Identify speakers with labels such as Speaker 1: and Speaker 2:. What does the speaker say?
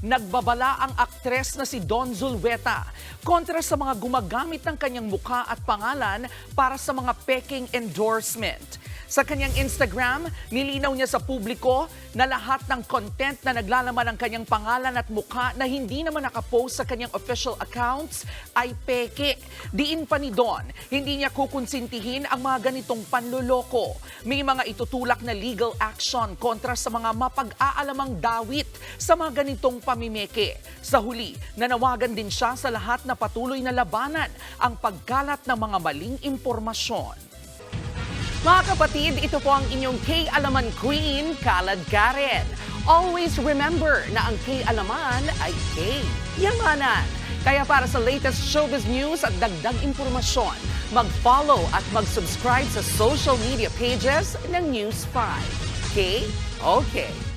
Speaker 1: nagbabala ang aktres na si Don Zulweta kontra sa mga gumagamit ng kanyang mukha at pangalan para sa mga peking endorsement. Sa kanyang Instagram, nilinaw niya sa publiko na lahat ng content na naglalaman ng kanyang pangalan at mukha na hindi naman nakapost sa kanyang official accounts ay peke. Diin pa ni Don, hindi niya kukonsintihin ang mga ganitong panluloko. May mga itutulak na legal action kontra sa mga mapag-aalamang dawit sa mga ganitong pamimeke. Sa huli, nanawagan din siya sa lahat na patuloy na labanan ang pagkalat ng mga maling impormasyon. Mga kapatid, ito po ang inyong K-Alaman Queen, Kalad Karen. Always remember na ang K-Alaman ay K-Yamanan. Kaya para sa latest showbiz news at dagdag impormasyon, mag-follow at mag-subscribe sa social media pages ng News 5. K? Okay.